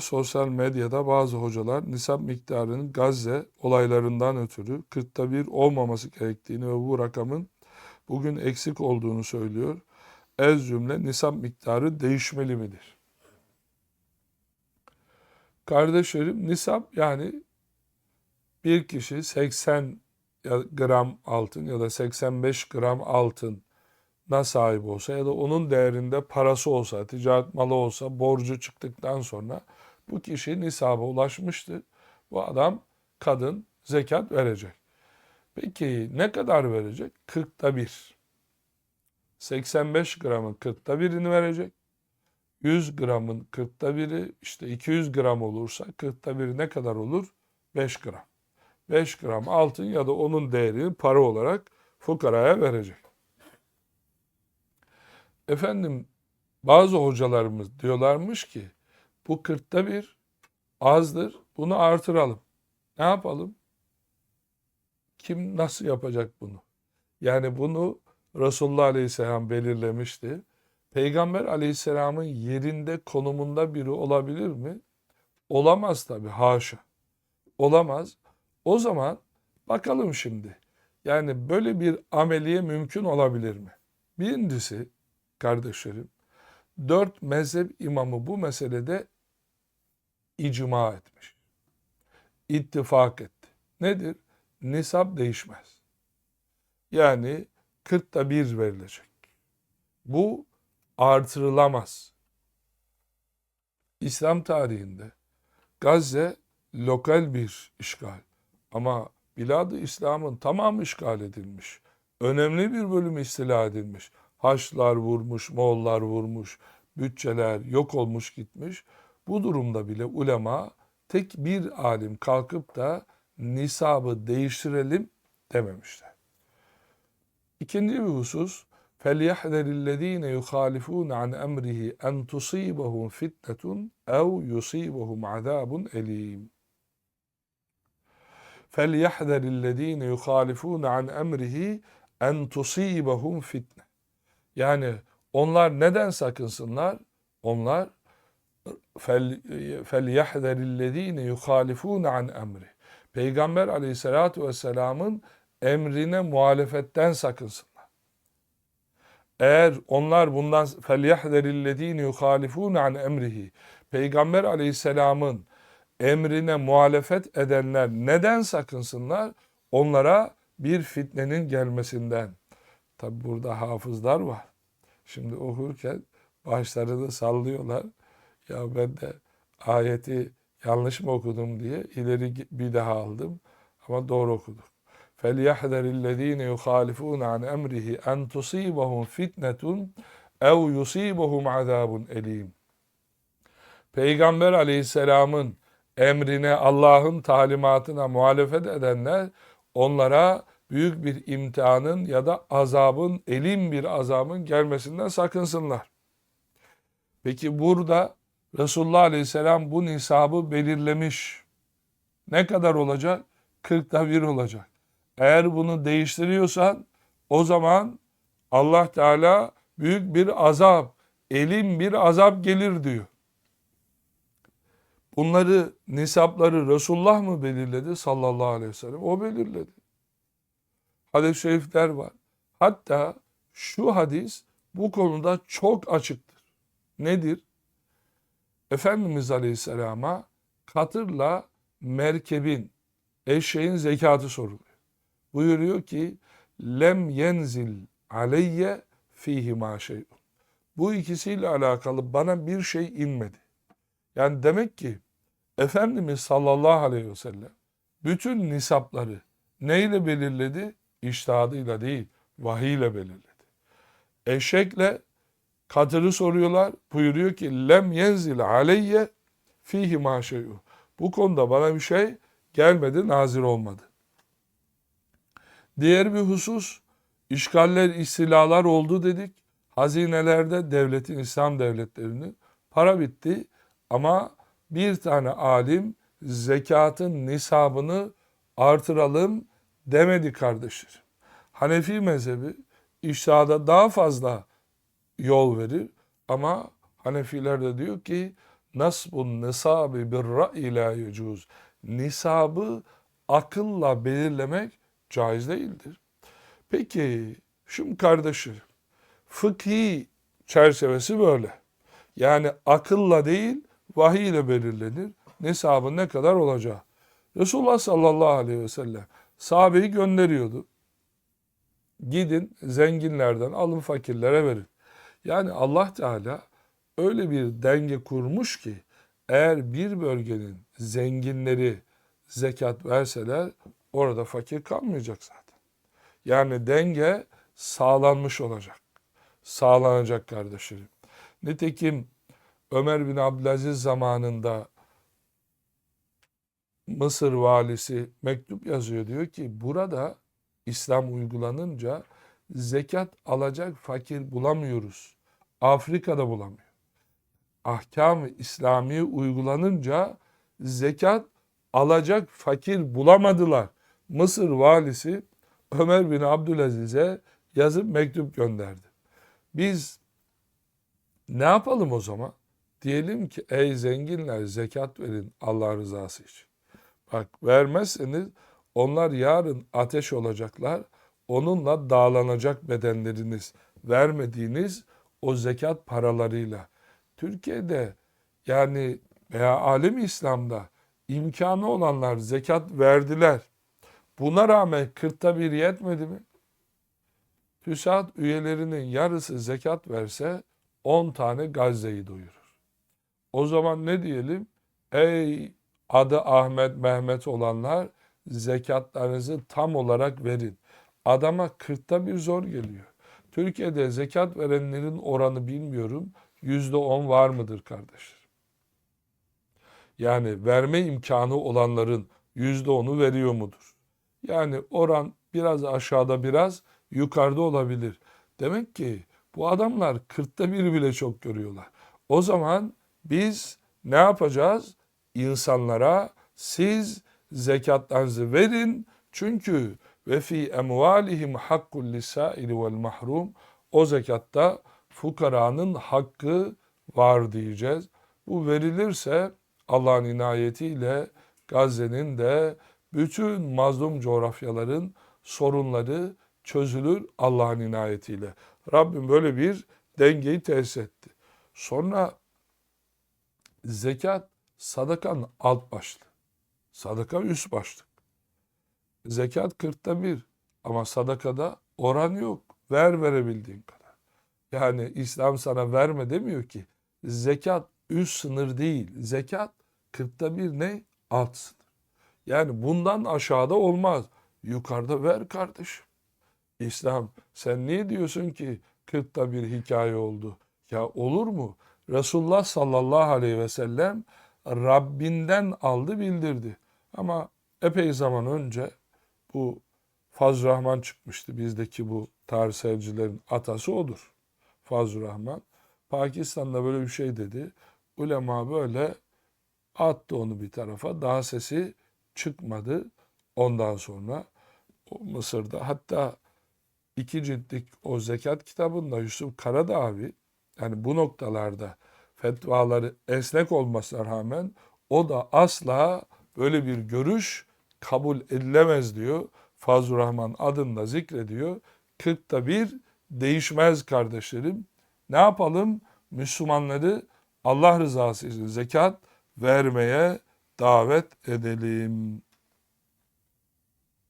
Sosyal medyada bazı hocalar nisap miktarının Gazze olaylarından ötürü 40'ta bir olmaması gerektiğini ve bu rakamın bugün eksik olduğunu söylüyor. Ez cümle nisap miktarı değişmeli midir? Kardeşlerim nisap yani bir kişi 80 ya- gram altın ya da 85 gram altına sahip olsa ya da onun değerinde parası olsa, ticaret malı olsa, borcu çıktıktan sonra bu kişi nisaba ulaşmıştır. Bu adam, kadın zekat verecek. Peki ne kadar verecek? 40'ta bir. 85 gramın 40'ta birini verecek. 100 gramın 40'ta biri işte 200 gram olursa 40'ta biri ne kadar olur? 5 gram. 5 gram altın ya da onun değerini para olarak fukaraya verecek. Efendim bazı hocalarımız diyorlarmış ki bu 40'ta bir azdır bunu artıralım. Ne yapalım? Kim nasıl yapacak bunu? Yani bunu Resulullah Aleyhisselam belirlemişti. Peygamber Aleyhisselam'ın yerinde konumunda biri olabilir mi? Olamaz tabii haşa. Olamaz. O zaman bakalım şimdi. Yani böyle bir ameliye mümkün olabilir mi? Birincisi kardeşlerim, dört mezhep imamı bu meselede icma etmiş. İttifak etti. Nedir? Nisap değişmez. Yani 40'ta bir verilecek. Bu artırılamaz. İslam tarihinde Gazze lokal bir işgal. Ama Bilad-ı İslam'ın tamamı işgal edilmiş. Önemli bir bölümü istila edilmiş. Haçlar vurmuş, Moğollar vurmuş, bütçeler yok olmuş gitmiş. Bu durumda bile ulema tek bir alim kalkıp da nisabı değiştirelim dememişler. İkinci bir husus فَلْيَحْذَرِ الَّذ۪ينَ يُخَالِفُونَ عَنْ اَمْرِهِ اَنْ تُصِيبَهُمْ فِتْنَةٌ اَوْ يُصِيبَهُمْ عَذَابٌ اَل۪يمٌ فَلْيَحْذَرِ الَّذ۪ينَ يُخَالِفُونَ عَنْ اَمْرِهِ اَنْ تُصِيبَهُمْ fitne. Yani onlar neden sakınsınlar? Onlar فَلْيَحْذَرِ الَّذ۪ينَ يُخَالِفُونَ عَنْ اَمْرِهِ Peygamber aleyhissalatu vesselamın emrine muhalefetten sakınsınlar. Eğer onlar bundan فَلْيَحْذَرِ الَّذ۪ينَ يُخَالِفُونَ عَنْ اَمْرِهِ Peygamber aleyhisselamın emrine muhalefet edenler neden sakınsınlar? Onlara bir fitnenin gelmesinden. Tabi burada hafızlar var. Şimdi okurken başlarını sallıyorlar. Ya ben de ayeti yanlış mı okudum diye ileri bir daha aldım. Ama doğru okudum. فَلْيَحْذَرِ الَّذ۪ينَ يُخَالِفُونَ عَنْ اَمْرِهِ اَنْ تُصِيبَهُمْ فِتْنَةٌ اَوْ يُصِيبَهُمْ عَذَابٌ elim. Peygamber aleyhisselamın emrine, Allah'ın talimatına muhalefet edenler onlara büyük bir imtihanın ya da azabın, elim bir azabın gelmesinden sakınsınlar. Peki burada Resulullah Aleyhisselam bu nisabı belirlemiş. Ne kadar olacak? 40'ta bir olacak. Eğer bunu değiştiriyorsan o zaman Allah Teala büyük bir azap, elim bir azap gelir diyor. Bunları, nisapları Resulullah mı belirledi sallallahu aleyhi ve sellem? O belirledi. Hadis-i şerifler var. Hatta şu hadis bu konuda çok açıktır. Nedir? Efendimiz Aleyhisselam'a katırla merkebin, eşeğin zekatı soruluyor. Buyuruyor ki lem yenzil aleyye fihi ma şey'un. Bu ikisiyle alakalı bana bir şey inmedi. Yani demek ki Efendimiz sallallahu aleyhi ve sellem bütün nisapları neyle belirledi? İştihadıyla değil, vahiyle belirledi. Eşekle katırı soruyorlar. Buyuruyor ki lem yenzil aleyye fihi ma şey'un. Bu konuda bana bir şey gelmedi, nazir olmadı. Diğer bir husus, işgaller, istilalar oldu dedik. Hazinelerde devletin, İslam devletlerinin para bitti ama bir tane alim zekatın nisabını artıralım demedi kardeşlerim. Hanefi mezhebi iştihada daha fazla yol verir ama Hanefiler de diyor ki nasbun nisabi bir ra'yi la yecuz. Nisabı akılla belirlemek caiz değildir. Peki şimdi kardeşlerim fıkhi çerçevesi böyle. Yani akılla değil vahiy ile belirlenir. Nisabın ne kadar olacağı. Resulullah sallallahu aleyhi ve sellem sahabeyi gönderiyordu. Gidin zenginlerden alın fakirlere verin. Yani Allah Teala öyle bir denge kurmuş ki eğer bir bölgenin zenginleri zekat verseler orada fakir kalmayacak zaten. Yani denge sağlanmış olacak. Sağlanacak kardeşlerim. Nitekim Ömer bin Abdülaziz zamanında Mısır valisi mektup yazıyor diyor ki burada İslam uygulanınca zekat alacak fakir bulamıyoruz. Afrika'da bulamıyor. Ahkam-ı İslami uygulanınca zekat alacak fakir bulamadılar. Mısır valisi Ömer bin Abdülaziz'e yazıp mektup gönderdi. Biz ne yapalım o zaman? Diyelim ki ey zenginler zekat verin Allah rızası için. Bak vermezseniz onlar yarın ateş olacaklar. Onunla dağlanacak bedenleriniz. Vermediğiniz o zekat paralarıyla. Türkiye'de yani veya alem İslam'da imkanı olanlar zekat verdiler. Buna rağmen kırkta bir yetmedi mi? TÜSAD üyelerinin yarısı zekat verse 10 tane Gazze'yi doyurur. O zaman ne diyelim? Ey adı Ahmet Mehmet olanlar zekatlarınızı tam olarak verin. Adama kırkta bir zor geliyor. Türkiye'de zekat verenlerin oranı bilmiyorum. Yüzde on var mıdır kardeşler? Yani verme imkanı olanların yüzde onu veriyor mudur? Yani oran biraz aşağıda biraz yukarıda olabilir. Demek ki bu adamlar kırkta bir bile çok görüyorlar. O zaman biz ne yapacağız? İnsanlara siz zekatlarınızı verin. Çünkü ve fi emvalihim hakkul lisaili vel mahrum o zekatta fukaranın hakkı var diyeceğiz. Bu verilirse Allah'ın inayetiyle Gazze'nin de bütün mazlum coğrafyaların sorunları çözülür Allah'ın inayetiyle. Rabbim böyle bir dengeyi tesis etti. Sonra zekat sadakanın alt başlığı. Sadaka üst başlık. Zekat kırkta bir ama sadakada oran yok. Ver verebildiğin kadar. Yani İslam sana verme demiyor ki. Zekat üst sınır değil. Zekat kırkta bir ne? Alt sınır. Yani bundan aşağıda olmaz. Yukarıda ver kardeşim. İslam sen niye diyorsun ki kırkta bir hikaye oldu? Ya olur mu? Resulullah sallallahu aleyhi ve sellem Rabbinden aldı bildirdi. Ama epey zaman önce bu Fazl Rahman çıkmıştı. Bizdeki bu tarihselcilerin atası odur. Fazl Rahman. Pakistan'da böyle bir şey dedi. Ulema böyle attı onu bir tarafa. Daha sesi çıkmadı ondan sonra. Mısır'da hatta iki ciltlik o zekat kitabında Yusuf Karadağvi yani bu noktalarda fetvaları esnek olmasına rağmen o da asla böyle bir görüş kabul edilemez diyor. Fazıl Rahman adında zikrediyor. Kırkta bir değişmez kardeşlerim. Ne yapalım? Müslümanları Allah rızası için zekat vermeye davet edelim.